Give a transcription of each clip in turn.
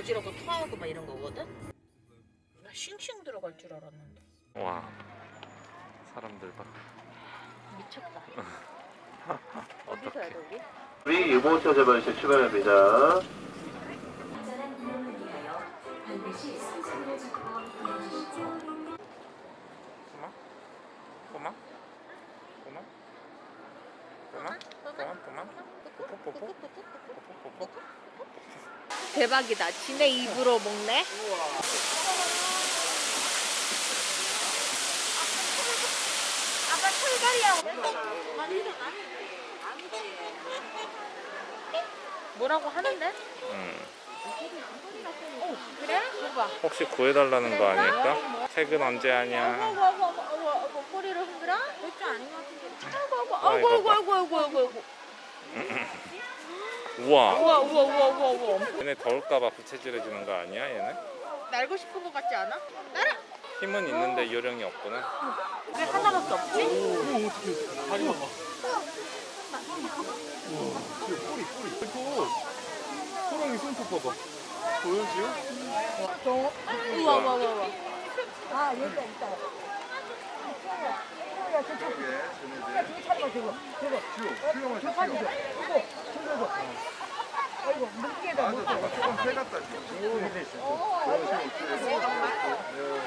어지럽고 토하고 막 이런 거거든. 나 싱싱 들어갈 줄 알았는데 와 사람들 봐 미쳤다. 어디서 해야 돼 우리? 우리 유모차 자반시 출발합니다. 꼬마? 꼬마? 꼬마? 꼬마? 꼬마? 꼬마? 뽀뽀뽀뽀? 뽀뽀뽀뽀? 대박이다. 지네 입으로 먹네. 아까 철가리하고 뭐라고 하는데? 음. 그래? 봐봐. 혹시 구해달라는 거 아닐까? 퇴근 언제 하냐? 꼬리를 흔들어? 아닌 것 같은데. 아이고 아이고 아이고, 아이고 아이고 아이고 아이고 아이고. 우와 우와 우와 우와 우와 우와. 얘네 더울까봐 부채질해주는 거 아니야 얘네? 날고 싶은 것 같지 않아? 날아. 힘은 있는데 요령이 없구나 왜 하나밖에 없지? 호랑이 손톱 봐봐 보여줘? 우와 우와 우와 우와.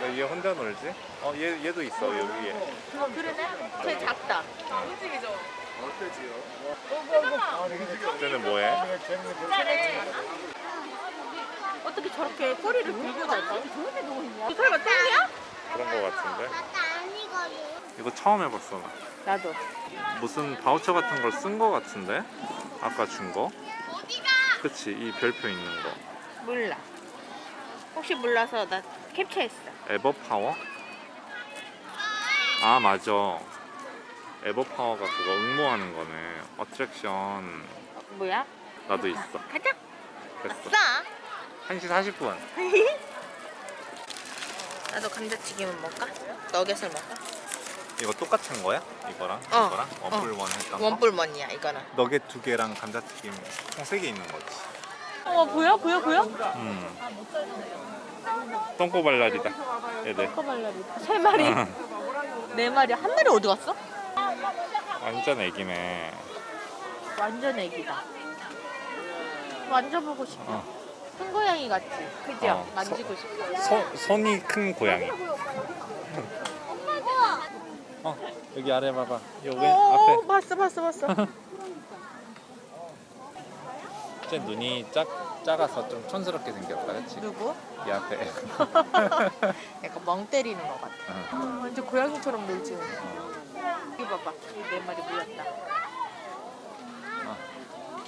왜얘 혼자 놀지? 어, 얘, 얘도 있어, 여기에. 어 그러네. 쟤 작다. 쟤는 뭐해? 어떻게 저렇게 꼬리를 들고 다녀? 이 설마 똥이야? 그런 거 같은데? 이거 처음 해봤어, 나. 나도. 무슨 바우처 같은 걸 쓴 거 같은데? 아까 준 거? 어디가? 그치, 이 별표 있는 거. 몰라. 혹시 몰라서 나 캡처했어. 에버 파워? 아, 맞아. 에버 파워가 그거 응모하는 거네. 어트랙션. 어, 뭐야? 나도 있어. 가자. 됐어. 아싸. 1시 40분. 나도 감자튀김은 먹을까? 너겟을 먹을까? 이거 똑같은 거야? 이거랑? 어. 이거랑? 원뿔원 했던 거? 원뿔먼이야 이거는. 너겟 두 개랑 감자튀김 총 세 개 있는 거지. 어 보여 보여 보여? 음. 똥꼬발랄이다. 얘들. 커발라비. 세 마리. 네 마리. 한 마리 어디 갔어? 완전 애기네. 완전 애기다. 만져보고 싶어. 어. 큰 고양이 같지? 그죠? 어, 만지고 싶어. 손, 손이 큰 고양이. 어, 여기 아래 봐봐. 여기 어, 앞에. 봤어 봤어 봤어. 쟤 눈이 작, 작아서 좀 촌스럽게 생겼다, 그치? 누구? 이 앞에. 약간 멍 때리는 것 같아. 어. 완전 고양이처럼 놀지. 여기 봐봐. 이네 마리 모였다. 어.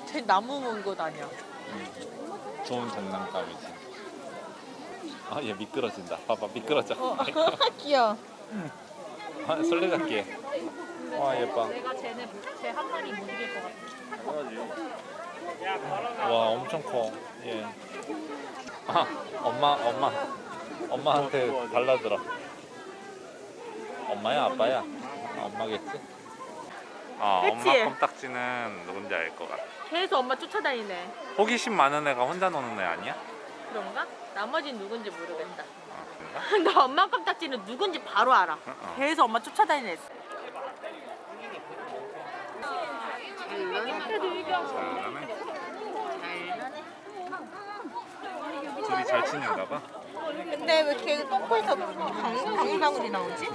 쟤 나무 문고 다녀. 좋은 장난감이지. 아, 얘 미끄러진다. 봐봐, 미끄러져. 어, 귀여워. 아, 설레잡기. 와, 예뻐. 내가 쟤네 쟤한 마리 못 이길 것 같아. 와 엄청 커. 예. 아 엄마 엄마 엄마한테 달라들어. 엄마야 아빠야? 아, 엄마겠지? 아 그치? 엄마 껌딱지는 누군지 알 것 같아. 계속 엄마 쫓아다니네. 호기심 많은 애가 혼자 노는 애 아니야? 그런가? 나머지는 누군지 모르겠다. 아? 나 엄마 깜딱지는 누군지 바로 알아. 어, 어. 계속 엄마 쫓아다니는 애. 둘이 잘 지내나 봐. 근데 왜 이렇게 똥꼬에서 방, 방울방울이 나오지?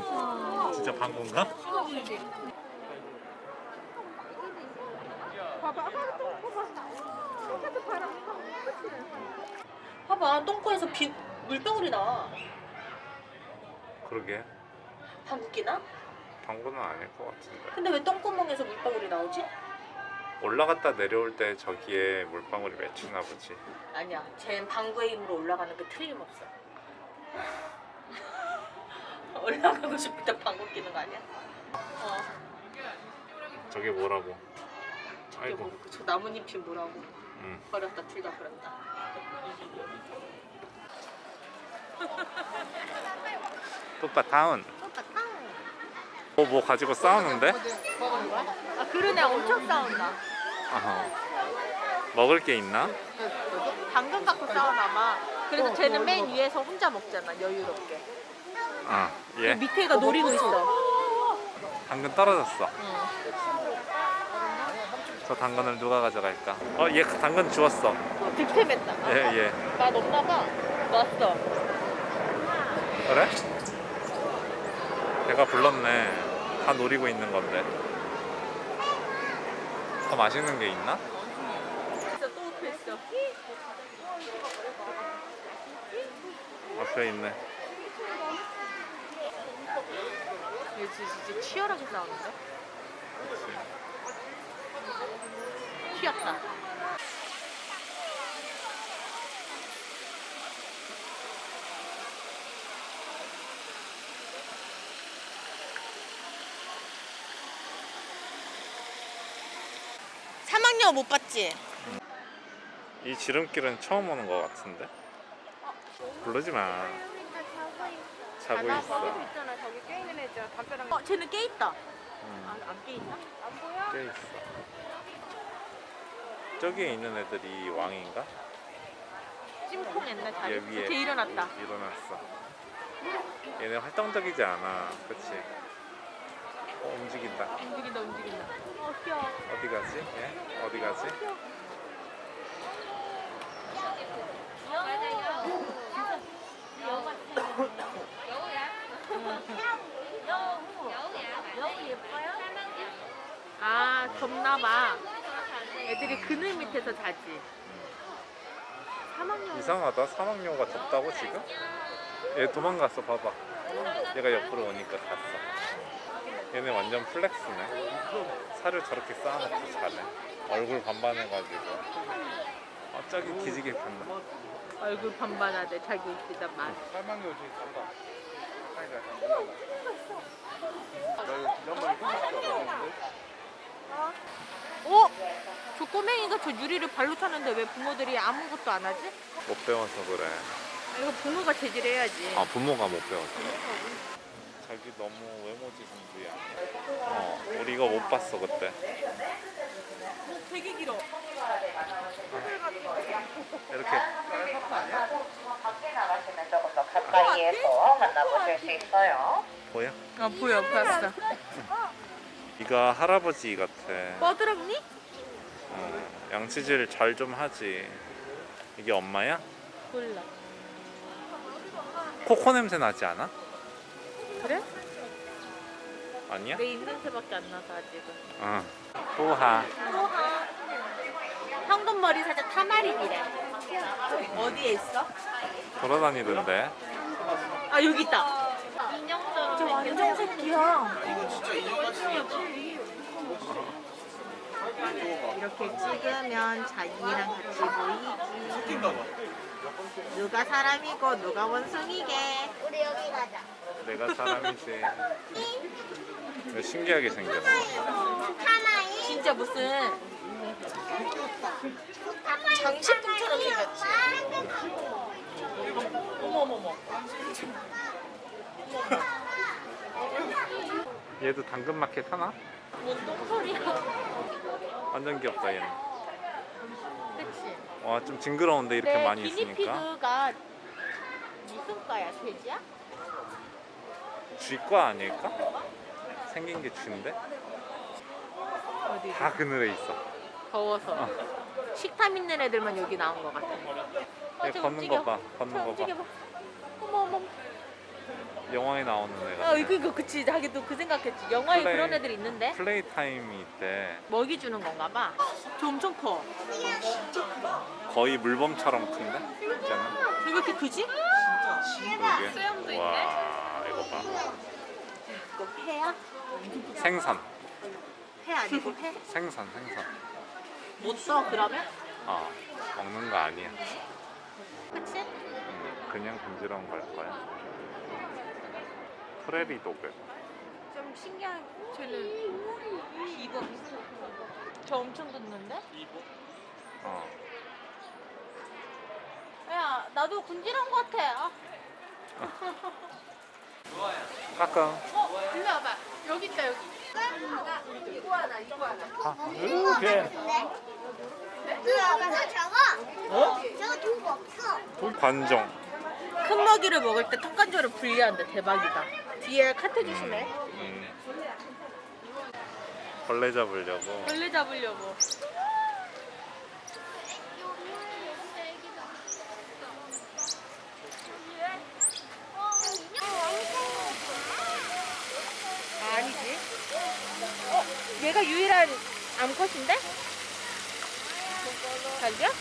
진짜 방구인가? 봐봐, 똥꼬에서 비, 물방울이 나와. 그러게. 방귀나? 방구는 아닐 것 같은데. 근데 왜 똥구멍에서 물방울이 나오지? 올라갔다 내려올 때 저기에 물방울이 맺히나 보지. 아니야, 쟤는 방구의 힘으로 올라가는 게 틀림없어. 올라가고 싶을 때 방구 끼는 거 아니야? 어, 저게 뭐라고? 저게 아이고. 뭐, 저 나뭇잎이 뭐라고? 응. 버렸다 틀다 버렸다. 뽀빠 타운. 뭐, 뭐 가지고 싸우는데? 아 그러네, 엄청 싸운다. 아하. 먹을 게 있나? 어, 당근 갖고 싸우나 봐. 그래서 쟤는 맨 위에서 혼자 먹잖아, 여유롭게. 아, 예. 밑에가 노리고 있어. 당근 떨어졌어. 응. 저 당근을 누가 가져갈까? 어, 얘 당근 주웠어. 득템했다. 예, 예. 맛 없나 봐. 왔어. 그래? 배가 불렀네. 다 노리고 있는 건데. 더 맛있는 게 있나? 진짜 또 됐어. 앞에 있네. 얘 진짜 치열하게 싸우는데? 튀었다. 사막여 못 봤지? 이 지름길은 처음 오는 것 같은데? 부르지 마. 자고 있어. 있잖아 저기 깨 있는 담벼락 어 쟤는 깨 있다 음, 안깨 있나? 안 보여? 꽤 있어. 저기에 있는 애들이 왕인가? 찜통 옛날 자리 얘 위에. 쟤 일어났다 일어났어. 얘네 활동적이지 않아. 그치? 어, 움직인다. 움직인다 움직인다 어 귀여워 어디 가지? 얘? 어디 가지? 아 덥나봐 애들이 그늘 밑에서 자지 사막여 이상하다. 사막여우가 덥다고 지금? 얘 도망갔어. 봐봐. 얘가 옆으로 오니까 갔어. 얘네 완전 플렉스네. 살을 저렇게 쌓아놓고 자네. 얼굴 반반해가지고. 아 저기 기지개 폈나? 얼굴 반반하대 자기 웃기다 맛 사망이 어디 간다. 나 이거 지난번에 끊었어. 어? 저 꼬맹이가 저 유리를 발로 차는데 왜 부모들이 아무것도 안 하지? 못 배워서 그래. 아, 이거 부모가 제지해야지 아 부모가 못 배워서. 자기 너무 외모 지상주의야. 어, 우리 이거 못 봤어 그때. 되게 길어 이렇게 밖에 나가시면 조금 더 가까이에서 만나보실 수 있어요. 보여? 아 보여 봤어 이가 할아버지 같아. 뻐드렁니? 어, 양치질 잘 좀 하지. 이게 엄마야? 몰라 코코 냄새 나지 않아? 그래? 아니야? 내 입냄새밖에 안 나서 아직은 응. 호하. 황금머리 살짝 타마린이래 어디에 있어? 돌아다니던데. 아 여기 있다 저 완전 새끼야. 이렇게 찍으면 자기랑 같이 보이지. 누가 사람이고 누가 원숭이게. 우리 여기 가자. 내가 사람이지. 왜 신기하게 생겼어. 진짜 무슨 장식품처럼 생겼지. 어머머머 얘도 당근마켓 하나? 뭔 똥소리야 완전 귀엽다 얘는. 그치 와 좀 징그러운데 이렇게 근데 많이 있으니까. 기니피그가 무슨 과야 돼지야? 쥐과 아닐까? 생긴 게 쥐인데? 어디 다 그늘에 있어. 더워서 식탐 있는 애들만 여기 나온 것 같아 얘 걷는 거 봐. 걷는 거 봐. 움직여봐 어머 어머 영화에 나오는 애가. 아 이거 그치 자기도 그 생각했지 영화에 플레이. 그런 애들 있는데 플레이 타임이 있대. 먹이 주는 건가 봐 저 엄청 커 거의 물범처럼 큰데? 있잖아. 왜 이렇게 크지? 그러게. 수염도 와 이거 봐. 이거 회야? 생선. 회 아니고 회? 생선 생선. 못 써 그러면? 어 먹는 거 아니야. 그치? 음, 그냥 금지러운 걸 거야. 프레리 도그. 좀 신기한 쟤는 이거 저 엄청 듣는데? 어. 야 나도 군지런 것 같아 아. 가끔. 어, 일로 와봐. 여기 있다 여기. 이구아나. 이렇게. 저거 저거 어? 저거 두고 없어. 관종. 큰 먹이를 먹을 때 턱관절을 분리한다. 대박이다. 뒤에 카트 조심해. 음. 벌레 잡으려고. 벌레 잡으려고. 아, 아니지. 어, 얘가 유일한 암컷인데? 자기야?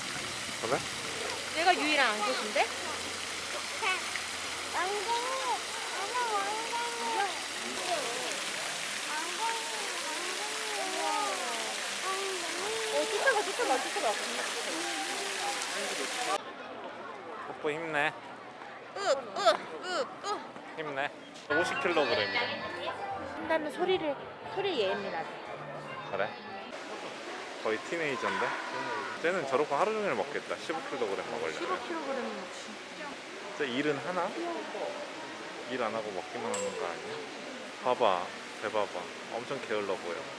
그래? 얘가 유일한 암컷인데? 왕쟁이. 엄마 왕쟁이. 왕쟁이. 뽀뽀 힘내. 으, 으, 으, 으. 힘내. 50kg이야. 한다는 소리를, 소리 예민하대. 그래? 거의 티네이저인데? 쟤는 저렇게 하루 종일 먹겠다. 15kg 먹으려면. 15kg 먹지. 진짜 일은 하나? 일 안 하고 먹기만 하는 거 아니야? 봐봐. 배 봐봐. 엄청 게을러 보여.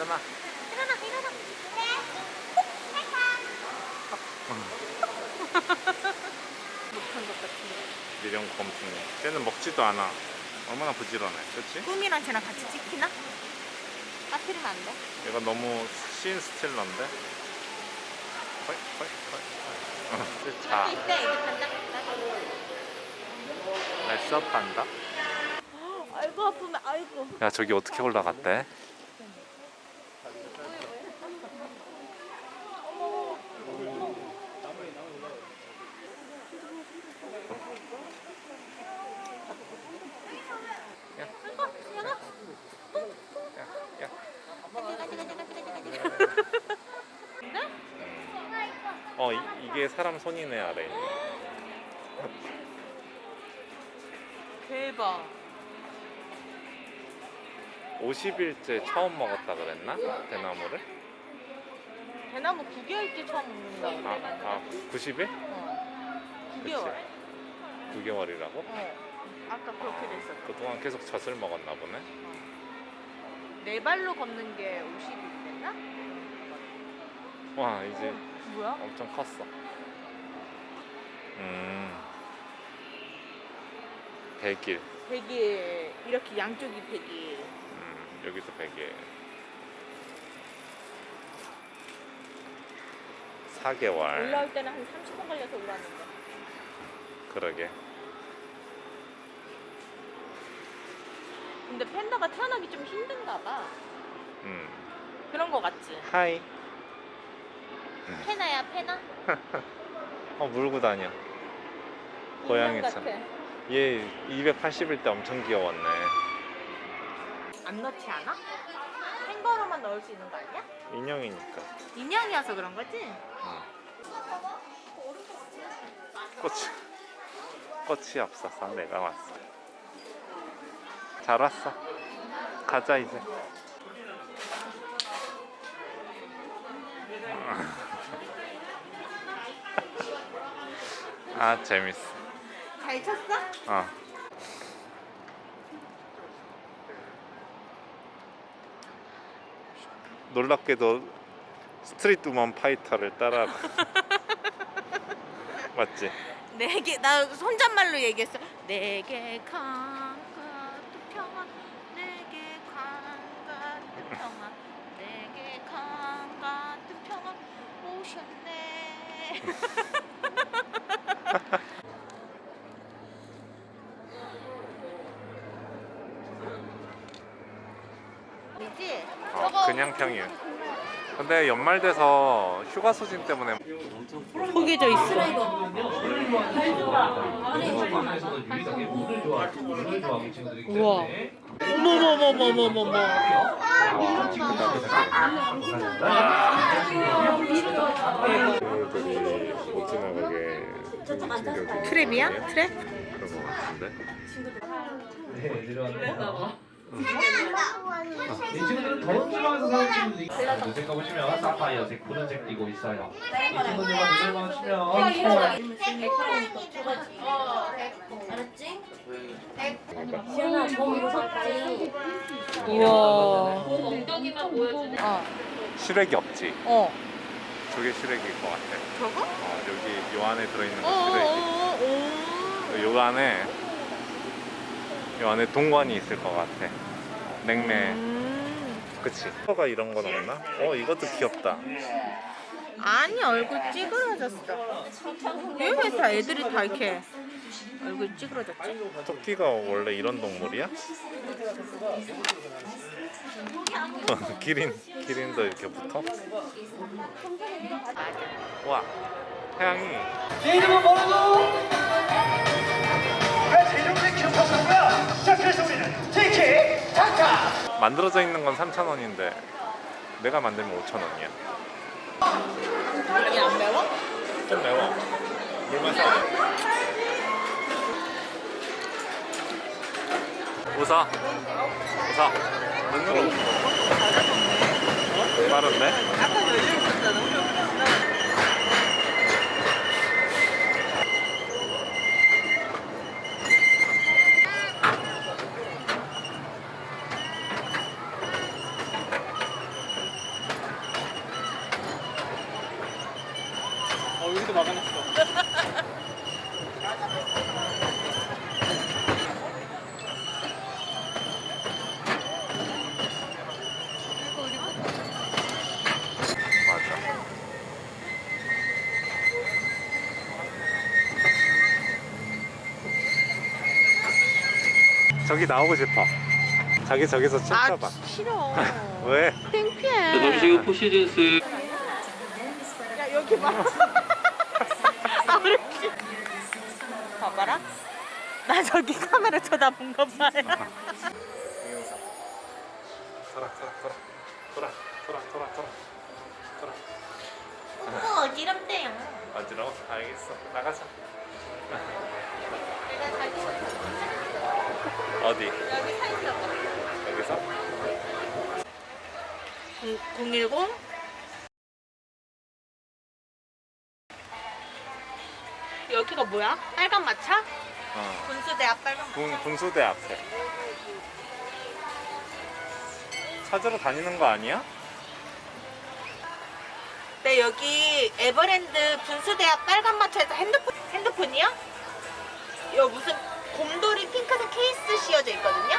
일어나. 일어나, 일어나. 못한 것 같은데. 미령 검증. 쟤는 먹지도 않아. 얼마나 부지런해. 그렇지? 꿈이랑 쟤랑 같이 찍히나? 빠뜨리면 안 돼? 얘가 너무 신 스틸러인데? 허이, 허이, 허이, 허이. 자, 나도 있대, 이제 간다. 레스업 한다? 아이고, 아프면, 아이고. 야, 저기 어떻게 올라갔대? 어, 이, 이게 사람 손이네, 아래. 대박. 50일째 처음 먹었다 그랬나? 대나무를? 대나무 9개월째 처음 먹는다고. 아, 아 90일? 어. 9개월. 9개월이라고? 어. 아까 그렇게 됐었어. 그동안 계속 젖을 먹었나 보네. 네 발로 걷는 게 50일 됐나? 와, 이제 뭐야? 엄청 컸어. 음. 100일. 100일. 이렇게 양쪽이 100일. 음, 여기서 100일. 4개월. 올라올 때는 한 30분 걸려서 올라왔는데. 그러게. 근데 팬다가 태어나기 좀 힘든가 봐. 음. 그런 거 같지? 하이. 페나야 페나? 어, 물고 다녀. 고양이처럼. 얘 280일 때 엄청 귀여웠네. 안 넣지 않아? 캥거루만 넣을 수 있는 거 아니야? 인형이니까. 인형이어서 그런 거지? 응. 꽃이 꽃이 없어서 내가 왔어. 잘 왔어. 가자 이제. 아 재밌어. 잘 쳤어? 어. 놀랍게도 스트리트 우먼 파이터를 따라 맞지? 네 개 나 혼잣말로 얘기했어. 네개 강가 투평아 네개 강가 투평아 네개 강가 투평아 오셨네. 이지? 평일. 근데 연말 돼서 휴가 소진 때문에 포개져 있어. 우와. 어머머머머머머머. 친구들이 못 지나가게 트랩이야? 트랩? 그런 것 같은데. 이 친구들은 더운 지방에서 사는 친구들이 눈색 가 보시면 사파이어 색 푸른색 띄고 있어요. 이 친구들만 눈을 마주치면 시연아 좀 무섭지? 우와. 어. 시래기 없지? 어. 저게 시래기일 것 같아. 저거? 어, 여기 요 안에 들어있는 어, 거 시래기. 어, 어, 어. 요 안에 요 안에 동관이 있을 것 같아. 냉매. 음. 그치? 가 이런 건 없나? 어 이것도 귀엽다. 아니 얼굴 찌그러졌어. 왜 회사 애들이 다 이렇게 얼굴 찌그러졌지? 토끼가 원래 이런 동물이야? 기린 기린도 이렇게 붙어? 와 태양이 내 이름은 뭐라고? 티키 타카 만들어져 있는 건 3,000원인데 내가 만들면 5,000원이야. 이게 안 매워? 좀 매워. 물 마셔. 웃어. 웃어. 눈으로 웃어. 빠른데? 아까 열려 있었잖아. 어 여기도 막아놨어. 맞아. 저기 나오고 싶어. 자기 저기서 아 춤춰봐. 싫어. 왜? 창피해. 포시즌스 야 여기 봐. 아, 어렵지. 봐봐라. 나 저기 카메라 쳐다본 거 봐요. 돌아, 돌아, 돌아, 돌아, 돌아, 돌아, 돌아, 돌아. 어, 어지럽대요. 어지러워? 알겠어. 나가자. 내가 자기 어디? 여기 서 있어. 여기서? 010 여기가 뭐야? 빨간 마차? 어. 분수대 앞 빨간 마차. 군, 군수대 앞에. 찾으러 다니는 거 아니야? 네 여기 에버랜드 분수대 앞 빨간 마차에서 핸드폰 핸드폰이요? 여 무슨 곰돌이 핑크색 케이스 씌워져 있거든요.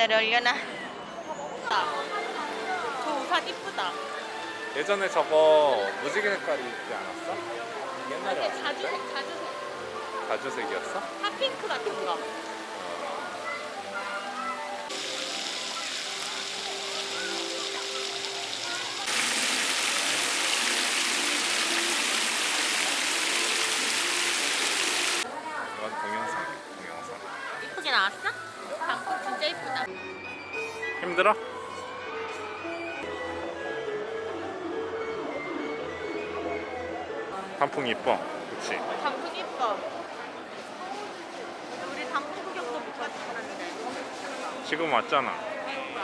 내려올려나? 저 우산 이쁘다. 예전에 저거 무지개 색깔이 있지 않았어? 옛날에? 자주색 자주색. 가주색이었어? 핫핑크 같은 거. 단풍 이뻐 그치? 단풍 이뻐. 우리 단풍 구경도 못 가서 그러는데. 지금 왔잖아 그러니까.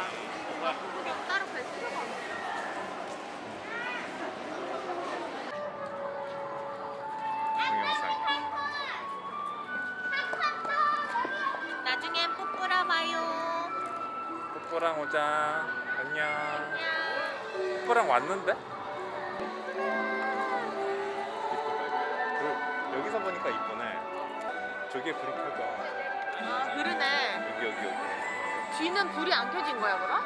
단풍 구경 따로 갈 필요가 없어. 동영상이야 나중엔 뽀뽀라 봐요. 뽀뽀랑 오자 안녕. 뿌뿌랑 왔는데? 보니까 이쁘네. 저기에 불이 켜져. 아 그러네. 여기 여기 여기. 뒤는 불이 안 켜진 거야 그럼?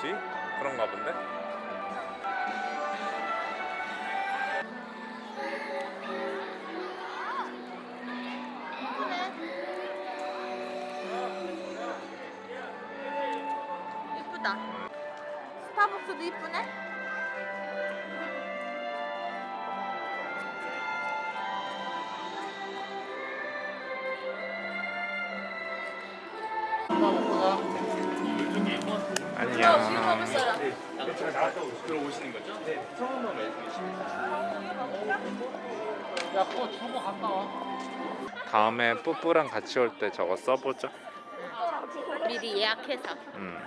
뒤? 그런가 본데? 이쁘다. 스타벅스도 이쁘네. 안녕. 들어오시는 거죠? 네. 처음으로 말씀이십니다. 야, 그거 주고 갔다 와. 다음에 뿌뿌랑 같이 올 때 저거 써보자. 미리 예약해서. 음.